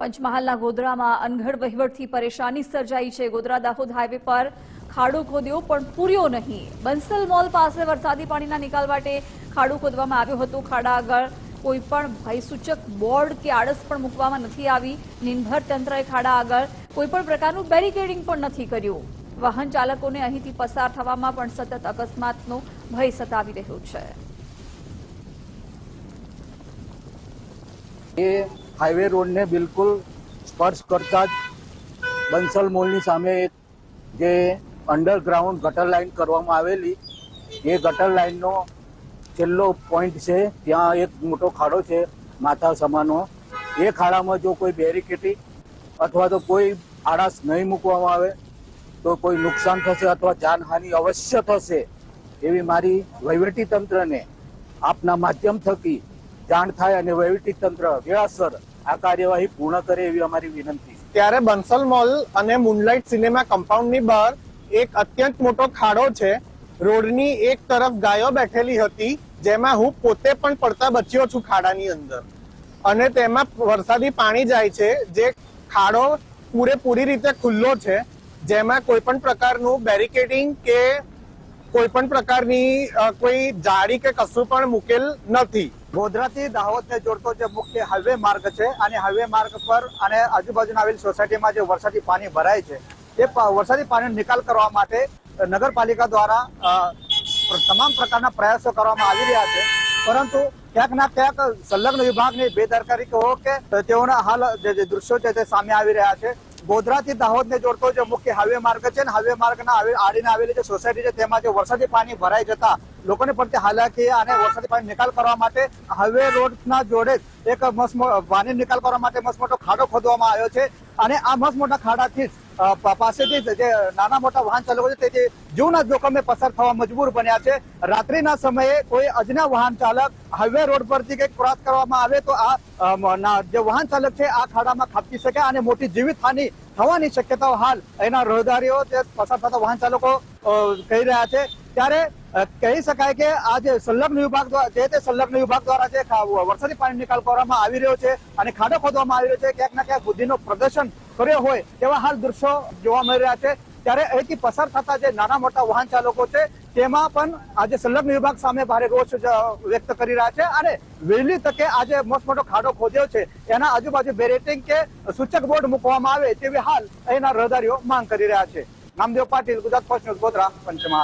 પંચમહાલના ગોધરામાં અનઘડ વહીવટથી પરેશાની સર્જાઈ છે. ગોધરા દાહોદ હાઈવે પર ખાડો ખોદ્યો, પણ પૂર્યો નહીં. બંસલ મોલ પાસે વરસાદી પાણીના નિકાલ માટે ખાડો ખોદવામાં આવ્યો હતો. ખાડા આગળ કોઈ પણ ભયસૂચક બોર્ડ કે આળસ પણ મૂકવામાં નથી આવી. નિર્ભર તંત્રએ ખાડા આગળ કોઈ પણ પ્રકારનું બેરિકેડિંગ પણ નથી કર્યું. વાહન ચાલકોને અહીંથી પસાર થવામાં પણ સતત અકસ્માતનો ભય સતાવી રહ્યો છે. હાઈવે રોડને બિલકુલ સ્પર્શ કરતા જ બંસલ મોલની સામે એક જે અંડરગ્રાઉન્ડ ગટર લાઈન કરવામાં આવેલી, એ ગટર લાઈનનો છેલ્લો પોઈન્ટ છે, ત્યાં એક મોટો ખાડો છે, માથા સમાનો. એ ખાડામાં જો કોઈ બેરિકેટી અથવા તો કોઈ આડાશ નહીં મૂકવામાં આવે, તો કોઈ નુકસાન થશે અથવા જાનહાનિ અવશ્ય થશે, એવી મારી વહીવટી તંત્રને આપના માધ્યમ થકી જાણ થાય અને વહીવટી તંત્ર, વેળાસર આ કાર્યવાહી પૂર્ણ કરે એવી અમારી વિનંતી ત્યારે બંસલ મોલ અને મૂનલાઇટ સિનેમા કમ્પાઉન્ડની બહાર એક અત્યંત મોટો ખાડો છે. રોડની એક તરફ ગાયો બેઠેલી હતી, જેમાં હું પોતે પણ પડતા બચ્યો છું ખાડાની અંદર. અને તેમાં વરસાદી પાણી જાય છે, જે ખાડો પૂરેપૂરી રીતે ખુલ્લો છે, જેમાં કોઈ પણ પ્રકારનું બેરિકેડિંગ કે કોઈ પણ પ્રકારની કોઈ જાળી કે કશું પણ મૂકેલ નથી. ગોધરાથી દાહોદને જોડતો જે મુખ્ય હાઈવે માર્ગ છે, અને હાઈવે માર્ગ પર અને આજુબાજુના આવેલી સોસાયટીમાં જે વરસાદી પાણી ભરાય છે, એ વરસાદી પાણીનો નિકાલ કરવા માટે નગરપાલિકા દ્વારા તમામ પ્રકારના પ્રયાસો કરવામાં આવી રહ્યા છે. પરંતુ ક્યાંક ના ક્યાંક સંલગ્ન વિભાગની બેદરકારી કહો કે તેઓના હાલ જે દૃશ્યો છે તે સામે આવી રહ્યા છે. ગોધરાથી દાહોદને જોડતો જે મુખ્ય હાઈવે માર્ગ છે ને હાઈવે માર્ગના આડીને આવેલી જે સોસાયટી છે તેમાં જે વરસાદી પાણી ભરાઈ જતા લોકોને પડતી હાલાકી અને વરસાદી નિકાલ કરવા માટે હાઈવે રોડના જોડે એક મસ્ત પાણી નિકાલ કરવા માટે મસ્ત મોટો ખાડો ખોદવામાં આવ્યો છે અને આ મસ્ત મોટા ખાડાથી પાસેથી જ નાના મોટા વાહન ચાલકો છે તે જીવના જોખમે પસાર થવા મજબૂર બન્યા છે. રાત્રિના સમયે કોઈ અજના વાહન ચાલક હાઈવે રોડ પરથી કંઈક ક્રોસ કરવામાં આવે તો આ જે વાહન ચાલક છે આ ખાડામાં ખાપકી શકે અને મોટી જીવિત હાનિ થવાની શક્યતાઓ હાલ એના રહદારીઓ પસાર થતા વાહન ચાલકો કહી રહ્યા છે. ત્યારે કહી શકાય કે આજે સંલગ્ન વિભાગ દ્વારા જે તે સંલગ્ન વિભાગ દ્વારા જે વરસાદી પાણી નિકાલ કરવામાં આવી રહ્યો છે અને ખાડો ખોદવામાં આવી રહ્યો છે, ક્યાંક ના ક્યાંક બુદ્ધિનો પ્રદર્શન કર્યો હોય તેવા હાલ દૃશ્યો જોવા મળી રહ્યા છે. ત્યારે અહીંથી પસાર થતા જે નાના મોટા વાહન ચાલકો છે, તેમાં પણ આજે સંલગ્ન વિભાગ સામે ભારે રોષ વ્યક્ત કરી રહ્યા છે અને વહેલી તકે આજે મોટ મોટો ખાડો ખોદ્યો છે. એના આજુબાજુ બેરેટિંગ કે સૂચક બોર્ડ મૂકવામાં આવે તેવી હાલ અહીંના રહદારીઓ માંગ કરી રહ્યા છે. Namdev Patil, Gujarat first news Godhra, Panchmahal.